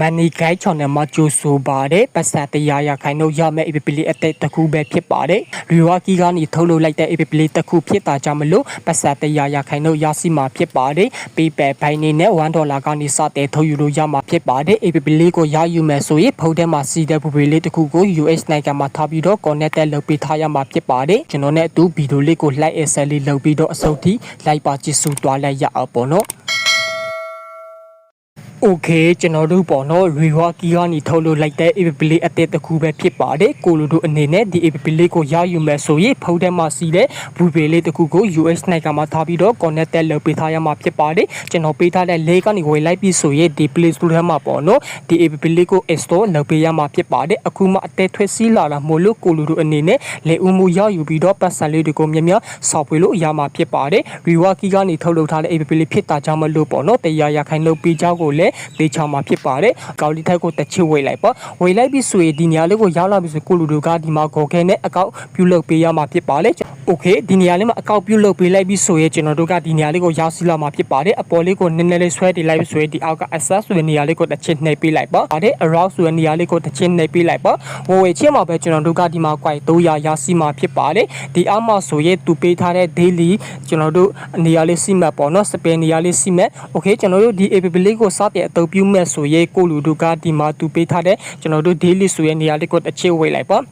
မန်နီဂိုင်းချောင်းနဲ့မကျိုးဆိုပါတယ်ပတ်စံတရားရခိုင်တို့ရမယ့် APP လေးအသက်တစ်ခုပဲဖြစ်ပါတယ်ရီဝါကီကနေထုတ်လုပ်လိုက်တဲ့ APP လေးတစ်ခုဖြစ်တာကြောင့်မလို့ပတ်စံတရားရခိုင်တို့ရရှိမှာဖြစ်ပါတယ်ပေးပယ်ဘိုင်းနေနဲ့1ဒေါ်လာကနေစတဲ့ထုတ်ယူလို့ရမှာဖြစ်ပါတယ် APP လေးကိုရယူမယ်ဆိုရင်ဖုန်းထဲမှာစီတဲ့ APP လေးတစ်ခုကို US နိုင်ငံမှာထားပြီးတော့ connected လုပ်ပေးထားရမှာဖြစ်ပါတယ်ကျွန်တော်နဲ့အတူဗီဒီယိုလေးကို like excel လေးလုပ်ပြီးတော့အစုပ်ထိ like ပါကြည့်စုသွားလိုက်ရအောင်ပေါ့နော် โอเคကျွန်တော်တို့ပေါ့နော်ရီဝါကီကနေထုတ်လို့လိုက်တဲ့ APP လေးအသစ်တစ်ခုပဲဖြစ်ပါတယ်ကိုလိုတို့အနေနဲ့ဒီ APP လေးကိုရယူမယ်ဆိုရင်ဖုန်းထဲမှာစီးတဲ့ဘူပေလေးတစ်ခုကို US နိုင်ငံမှာထားပြီးတော့ connected လုပ်ပေးထားရမှာဖြစ်ပါတယ်ကျွန်တော်ပေးထားတဲ့ link ကနေဝယ်လိုက်ပြီးဆိုရင်ဒီ Play Store ထဲမှာပေါ့နော်ဒီ APP လေးကို install လုပ်ပေးရမှာဖြစ်ပါတယ်အခုမှအသက်ထွက်စီးလာတာမို့လို့ကိုလိုတို့အနေနဲ့လေဦးမှုရယူပြီးတော့ပတ်စံလေးတွေကိုမြင်မြဆောက်ပေးလို့ရမှာဖြစ်ပါတယ်ရီဝါကီကနေထုတ်လုပ်ထားတဲ့ APP လေးဖြစ်တာကြောင့်မလို့ပေါ့နော်တရားရခိုင်လုပ်ပေးကြောင်းကိုလည်း လေချောင်းမှာဖြစ်ပါတယ်ကောက်လီထက်ကိုတစ်ချစ်ဝေးလိုက်ပေါ့ဝေးလိုက်ပြီးဆိုရင်ဒီနေရာလေးကိုရောက်လာပြီဆိုကိုလူတို့ကဒီမှာဂေါ်ခဲနဲ့အကောက်ပြုတ်လုပ်ပေးရမှာဖြစ်ပါတယ်โอเคဒီနေရာလေးမှာအကောက်ပြုတ်လုပ်ပေးလိုက်ပြီးဆိုရင်ကျွန်တော်တို့ကဒီနေရာလေးကိုရောက်စီလာမှာဖြစ်ပါတယ်အပေါ်လေးကိုနည်းနည်းလေးဆွဲတင်လိုက်ပြီးဆိုရင်ဒီအောက်က access ဆိုတဲ့နေရာလေးကိုတစ်ချစ်နှိပ်ပေးလိုက်ပေါ့ဒါတဲ့ around ဆိုတဲ့နေရာလေးကိုတစ်ချစ်နှိပ်ပေးလိုက်ပေါ့ဝေဝေချင်းမှာပဲကျွန်တော်တို့ကဒီမှာ quite 300ရစီမှာဖြစ်ပါတယ်ဒီအောက်မှာဆိုရင်သူပေးထားတဲ့ daily ကျွန်တော်တို့နေရာလေးစီမတ်ပေါ့နော် spare နေရာလေးစီမတ်โอเคကျွန်တော်တို့ဒီ app လေးကိုစတဲ့ အသုံးပြုမဲ့ဆိုရဲကိုလူတို့ကဒီမှာသူပေးထားတဲ့ကျွန်တော်တို့ daily ဆိုရဲနေရာလေးကိုတစ်ချက်ဝေလိုက်ပေါ့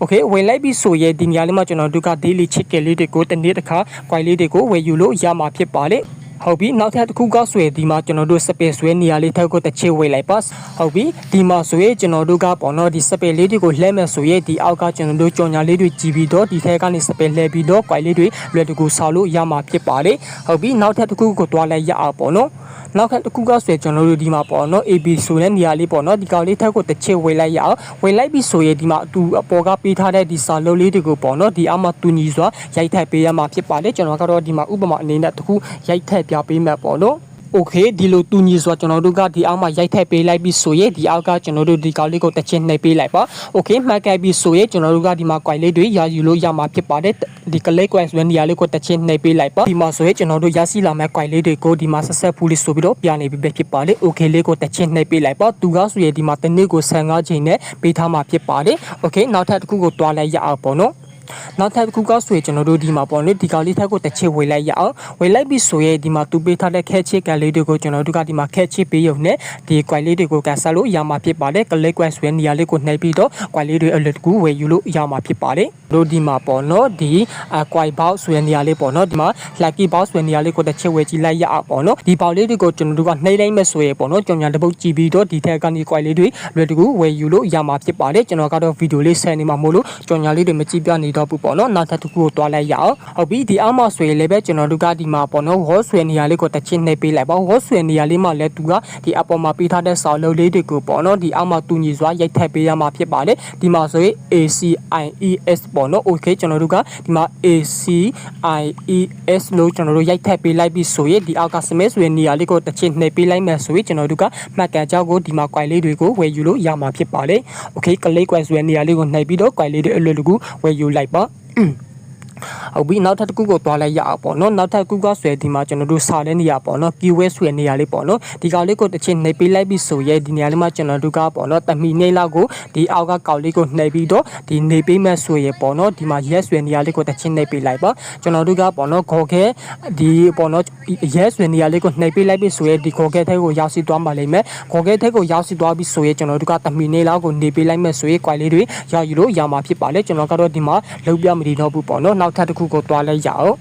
okay ဝေလိုက်ပြီးဆိုရဲဒီနေရာလေးမှာကျွန်တော်တို့က daily chicken လေးတွေကိုတစ်နေ့တစ်ခါ quality လေးတွေကိုဝယ်ယူလို့ရမှာဖြစ်ပါလေဟုတ်ပြီနောက်ထပ်တစ်ခုကဆွဲဒီမှာကျွန်တော်တို့စပယ်ဆွဲနေရာလေးထပ်ကိုတစ်ချက်ဝေးလိုက်ပါဟုတ်ပြီဒီမှာဆိုရင်ကျွန်တော်တို့ကပေါ့နော်ဒီစပယ်လေးတွေကိုလှည့်မဲ့ဆိုရင်ဒီအောက်ကကျွန်တော်တို့ကြော်ညာလေးတွေကြည်ပြီးတော့ဒီထဲကနေစပယ်လှည့်ပြီးတော့ quality တွေလွယ်တကူဆောက်လို့ရမှာဖြစ်ပါလေဟုတ်ပြီနောက်ထပ်တစ်ခုကိုတွားလိုက်ရအောင်ပေါ့နော် နောက်ထပ်တစ်ခုကဆိုရင်ကျွန်တော်တို့ဒီမှာပေါ့နော် AB ဆိုတဲ့နေရာလေးပေါ့နော်ဒီကောင်လေးထက်ကိုတစ်ချစ်ဝေးလိုက်ရအောင်ဝေးလိုက်ပြီးဆိုရင်ဒီမှာအတူအပေါ်ကပေးထားတဲ့ဒီစာလုံးလေးတွေကိုပေါ့နော်ဒီအောက်မှာတူညီစွာရိုက်ထည့်ပေးရမှာဖြစ်ပါတယ်ကျွန်တော်ကတော့ဒီမှာဥပမာအနေနဲ့တစ်ခုရိုက်ထည့်ပြပေးမယ်ပေါ့နော် โอเคဒီလိုတူညီစွာကျွန်တော်တို့ကဒီအောက်မှာရိုက်ထည့်ပေးလိုက်ပြီးဆိုရင်ဒီအောက်ကကျွန်တော်တို့ဒီကောင်လေးကိုတစ်ချက်နှိပ်ပေးလိုက်ပါโอเคမှတ်ခဲ့ပြီးဆိုရင်ကျွန်တော်တို့ကဒီမှာ quite လေးတွေရာယူလို့ရမှာဖြစ်ပါတယ်ဒီ click quite ဆိုတဲ့နေရာလေးကိုတစ်ချက်နှိပ်ပေးလိုက်ပါဒီမှာဆိုရင်ကျွန်တော်တို့ရရှိလာမဲ့ quite လေးတွေကိုဒီမှာဆက်ဆက်ဖူးလေးဆိုပြီးတော့ပြနေပြီးပဲဖြစ်ပါတယ်โอเคလေးကိုတစ်ချက်နှိပ်ပေးလိုက်ပါသူကဆိုရင်ဒီမှာတစ်နေ့ကို15ချိန်နဲ့ပေးထားမှာဖြစ်ပါတယ်โอเคနောက်ထပ်တစ်ခုကိုတွားလိုက်ရအောင်ပေါ့နော် နောက်ထပ်တစ်ခုကဆိုရင်ကျွန်တော်တို့ဒီမှာပေါ့လေဒီကောင်လေးထက်ကိုတစ်ချစ်ဝေလိုက်ရအောင်ဝေလိုက်ပြီးဆိုရင်ဒီမှာသူပေးထားတဲ့ခဲချစ်ကန်လေးတွေကိုကျွန်တော်တို့ကဒီမှာခဲချစ်ပေးရုံနဲ့ဒီ quite လေးတွေကိုကန်ဆယ်လို့ရမှာဖြစ်ပါတယ် click quite ဆိုတဲ့နေရာလေးကိုနှိပ်ပြီးတော့ quite လေးတွေအလွတ်တကူဝယ်ယူလို့ရမှာဖြစ်ပါတယ်တို့ဒီမှာပေါ့နော်ဒီ quite box ဆိုတဲ့နေရာလေးပေါ့နော်ဒီမှာ lucky box ဆိုတဲ့နေရာလေးကိုတစ်ချစ်ဝယ်ကြည့်လိုက်ရအောင်ပေါ့နော်ဒီပေါက်လေးတွေကိုကျွန်တော်တို့ကနှိပ်လိုက်မဲ့ဆိုရင်ပေါ့နော်ကြောင်ညာတစ်ပုတ်ကြည့်ပြီးတော့ဒီထက်ကနေ quite လေးတွေလွယ်တကူဝယ်ယူလို့ရမှာဖြစ်ပါတယ်ကျွန်တော်ကတော့ဗီဒီယိုလေးဆယ်နေမှာမို့လို့ကြောင်ညာလေးတွေမကြည့်ပြနေတော့ဘူးပေါ့နော်နောက်ထပ်တစ်ခုကိုတွားလိုက်ရအောင်ဟုတ်ပြီဒီအောက်မှာဆိုရင်လည်းပဲကျွန်တော်တို့ကဒီမှာပေါ့နော်ဝေါ်ဆွဲနေရာလေးကိုတစ်ချင်းနှိပ်ပေးလိုက်ပါဝေါ်ဆွဲနေရာလေးမှာလည်းသူကဒီအပေါ်မှာပေးထားတဲ့စာလုံးလေးတွေကိုပေါ့နော်ဒီအောက်မှာတူညီစွာရိုက်ထည့်ပေးရမှာဖြစ်ပါတယ်ဒီမှာဆိုရင် ACIES ပေါ့နော် okay ကျွန်တော်တို့ကဒီမှာ ACIES လို့ကျွန်တော်တို့ရိုက်ထည့်ပေးလိုက်ပြီးဆိုရင်ဒီအောက်ကစမဲဆွဲနေရာလေးကိုတစ်ချင်းနှိပ်ပေးလိုက်မယ်ဆိုရင်ကျွန်တော်တို့ကမှတ်ကန်ကြောက်ကိုဒီမှာ quite လေးတွေကိုဝယ်ယူလို့ရမှာဖြစ်ပါတယ် okay ကလေး quite ဆွဲနေရာလေးကိုနှိပ်ပြီးတော့ quite လေးတွေအလွယ်တကူဝယ်ယူလိုက်ပါ ဟုတ်ပြီနောက်ထပ်တစ်ခုကိုတွားလိုက်ရအောင်ပေါ့နော်နောက်ထပ်တစ်ခုကဆွဲဒီမှာကျွန်တော်တို့စာတဲ့နေရာပေါ့နော် keyword ဆွဲနေရာလေးပေါ့နော်ဒီကောင်လေးကိုတစ်ချင်းနှိပ်ပေးလိုက်ပြီးဆိုရဲဒီနေရာလေးမှာကျွန်တော်တို့ကပေါ့နော်တမီနေလောက်ကိုဒီအောက်ကကောင်လေးကိုနှိပ်ပြီးတော့ဒီနှိပ်ပေးမဲ့ဆွဲရပေါ့နော်ဒီမှာ yes ဆွဲနေရာလေးကိုတစ်ချင်းနှိပ်ပေးလိုက်ပါကျွန်တော်တို့ကပေါ့နော်ခေါ်ခဲဒီပေါ့နော် yes ဆွဲနေရာလေးကိုနှိပ်ပေးလိုက်ပြီးဆိုရဲဒီခေါ်ခဲထဲကိုရောက်စီသွားမှလိမ့်မယ်ခေါ်ခဲထဲကိုရောက်စီသွားပြီးဆိုရဲကျွန်တော်တို့ကတမီနေလောက်ကိုနှိပ်ပေးလိုက်မဲ့ဆွဲ quite လေးတွေရယူလို့ရမှာဖြစ်ပါလေကျွန်တော်ကတော့ဒီမှာလုံးပြမနေတော့ဘူးပေါ့နော်နောက်ထပ်တစ်ခုကိုတွားလိုက်ရအောင်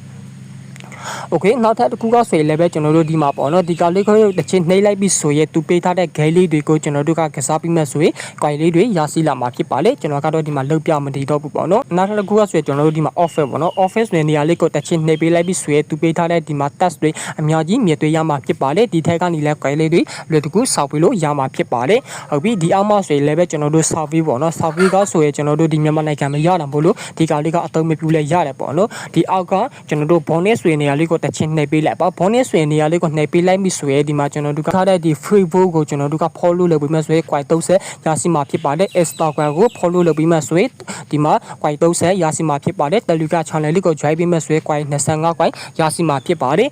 โอเคနောက်ထပ်တစ်ခုကဆိုရင်လည်းပဲကျွန်တော်တို့ဒီမှာပေါ့နော်ဒီကောင်လေးကိုတစ်ချင်းနှိမ့်လိုက်ပြီးဆိုရင်သူပေးထားတဲ့ဂဲလေးတွေကိုကျွန်တော်တို့ကကစားပြီးမှဆိုရင်ကွိုင်လေးတွေရရှိလာမှာဖြစ်ပါလေကျွန်တော်ကတော့ဒီမှာလုတ်ပြမတည်တော့ဘူးပေါ့နော်နောက်ထပ်တစ်ခုကဆိုရင်ကျွန်တော်တို့ဒီမှာ office ပေါ့နော် office နဲ့နေရာလေးကိုတစ်ချင်းနှိမ့်ပေးလိုက်ပြီးဆိုရင်သူပေးထားတဲ့ဒီမှာ test တွေအများကြီးမြင်တွေ့ရမှာဖြစ်ပါလေဒီထက်ကနေလည်းကွိုင်လေးတွေလွယ်တကူစောက်ပြီးလို့ရမှာဖြစ်ပါလေဟုတ်ပြီဒီအောက်မှာဆိုရင်လည်းပဲကျွန်တော်တို့ survey ပေါ့နော် survey ကဆိုရင်ကျွန်တော်တို့ဒီမြန်မာနိုင်ငံမှာရတာမဟုတ်လို့ဒီကောင်လေးကအသုံးမပြုလဲရတယ်ပေါ့နော်ဒီအောက်ကကျွန်တော်တို့ bonus ဆိုရင်နေရာ လေးကိုတစ်ချင်းနှိပ်ပေးလိုက်ပါ bonus ဆိုရင်နေရာလေးကိုနှိပ်ပေးလိုက်ပြီဆိုရင်ဒီမှာကျွန်တော်တို့ကထားတဲ့ဒီ free vote ကိုကျွန်တော်တို့က follow လုပ်ပြီးမှဆိုရင် quite 30ရရှိမှာဖြစ်ပါတယ် Instagram ကို follow လုပ်ပြီးမှဆိုရင်ဒီမှာ quite 30ရရှိမှာဖြစ်ပါတယ် Telegram channel လေးကို join ပြီးမှဆိုရင် quite 25 quite ရရှိမှာဖြစ်ပါတယ်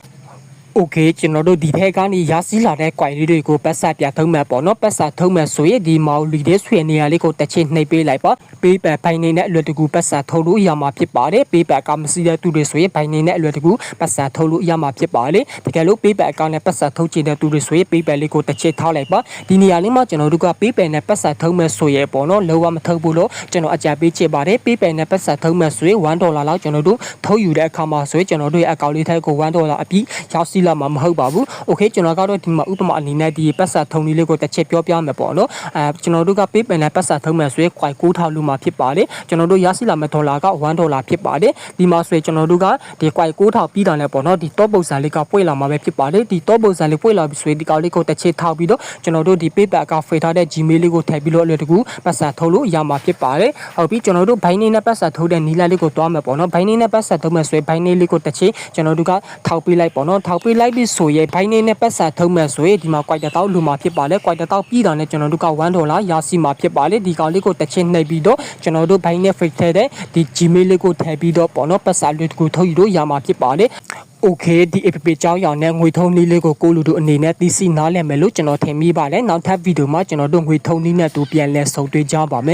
โอเคကျွန်တော်တို့ဒီထက်ကနေရစီလာတဲ့ query တွေကိုပတ်ဆက်ပြထုံးမယ်ပေါ့နော်ပတ်ဆက်ထုံးမယ်ဆိုရင်ဒီမောင်လီတဲ့ဆွေနေရာလေးကိုတစ်ချိန်နှိပ်ပေးလိုက်ပါပေးပယ်ဘိုင်နေနဲ့အလွယ်တကူပတ်ဆက်ထုတ်လို့ရမှာဖြစ်ပါတယ်ပေးပယ်ကမစီတဲ့သူတွေဆိုရင်ဘိုင်နေနဲ့အလွယ်တကူပတ်ဆက်ထုတ်လို့ရမှာဖြစ်ပါလေတကယ်လို့ပေးပယ်အကောင့်နဲ့ပတ်ဆက်ထုတ်ချင်တဲ့သူတွေဆိုရင်ပေးပယ်လေးကိုတစ်ချိန်ထားလိုက်ပါဒီနေရာလေးမှာကျွန်တော်တို့ကပေးပယ်နဲ့ပတ်ဆက်ထုံးမယ်ဆိုရင်ပေါ့နော်လောကမထုတ်ဘူးလို့ကျွန်တော်အကြံပေးချင်ပါတယ်ပေးပယ်နဲ့ပတ်ဆက်ထုံးမယ်ဆိုရင်1ဒေါ်လာလောက်ကျွန်တော်တို့ထုတ်ယူတဲ့အခါမှာဆိုရင်ကျွန်တော်တို့ရဲ့အကောင့်လေးထက်ကို1ဒေါ်လာအပြည့်ရောက်စီ လာမှာမဟုတ်ပါဘူးโอเคကျွန်တော်ကတော့ဒီမှာဥပမာအနေနဲ့ဒီပတ်ဆက်ထုံလေးလေးကိုတစ်ချက်ပြောပြမယ်ပေါ့နော်အဲကျွန်တော်တို့ကပေးပယ်နဲ့ပတ်ဆက်ထုံးမယ်ဆိုရင်ခွိုင်9000လူမှာဖြစ်ပါတယ်ကျွန်တော်တို့ရရှိလာမယ့်ဒေါ်လာက1ဒေါ်လာဖြစ်ပါတယ်ဒီမှာဆိုရင်ကျွန်တော်တို့ကဒီခွိုင်9000ပြီးတာနဲ့ပေါ့နော်ဒီ top ပုံစံလေးကပွင့်လာမှာပဲဖြစ်ပါတယ်ဒီ top ပုံစံလေးပွင့်လာပြီဆိုရင်ဒီကောင်လေးကိုတစ်ချက်ထောက်ပြီးတော့ကျွန်တော်တို့ဒီ paper ကဖေထားတဲ့ Gmail လေးကိုထည့်ပြီးတော့အလွယ်တကူပတ်ဆက်ထုတ်လို့ရမှာဖြစ်ပါတယ်ဟုတ်ပြီကျွန်တော်တို့ဘိုင်းနေနဲ့ပတ်ဆက်ထုတ်တဲ့နီလာလေးကိုတွားမယ်ပေါ့နော်ဘိုင်းနေနဲ့ပတ်ဆက်ထုတ်မယ်ဆိုရင်ဘိုင်းနေလေးကိုတစ်ချက်ကျွန်တော်တို့ကထောက်ပေးလိုက်ပေါ့နော်ထောက်ပေး လိုက်ပြီဆိုရင်ဘိုင်းနေနဲ့ပတ်စံထုံးမှန်ဆိုရင်ဒီမှာ quarter တောက်လူမှာဖြစ်ပါလေ။ quarter တောက်ပြီးတာနဲ့ကျွန်တော်တို့က1ဒေါ်လာရရှိမှာဖြစ်ပါလေ။ဒီကောင်လေးကိုတစ်ချင်းနှိပ်ပြီးတော့ကျွန်တော်တို့ဘိုင်းနဲ့ fake ထဲတဲ့ဒီ Gmail လေးကိုထည့်ပြီးတော့ပေါ့နော်ပတ်စံလေးကိုထုတ်ယူလို့ရမှာဖြစ်ပါလေ။ okay ဒီ app ကြောင်းရောင်နဲ့ငွေထုံးနည်းလေးကိုကိုလူတို့အနေနဲ့သိရှိနားလည်မယ်လို့ကျွန်တော်ထင်မိပါတယ်နောက်ထပ်ဗီဒီယိုမှာကျွန်တော်တို့ငွေထုံးနည်းနဲ့တူပြန်လဲဆုံတွေ့ကြပါမယ်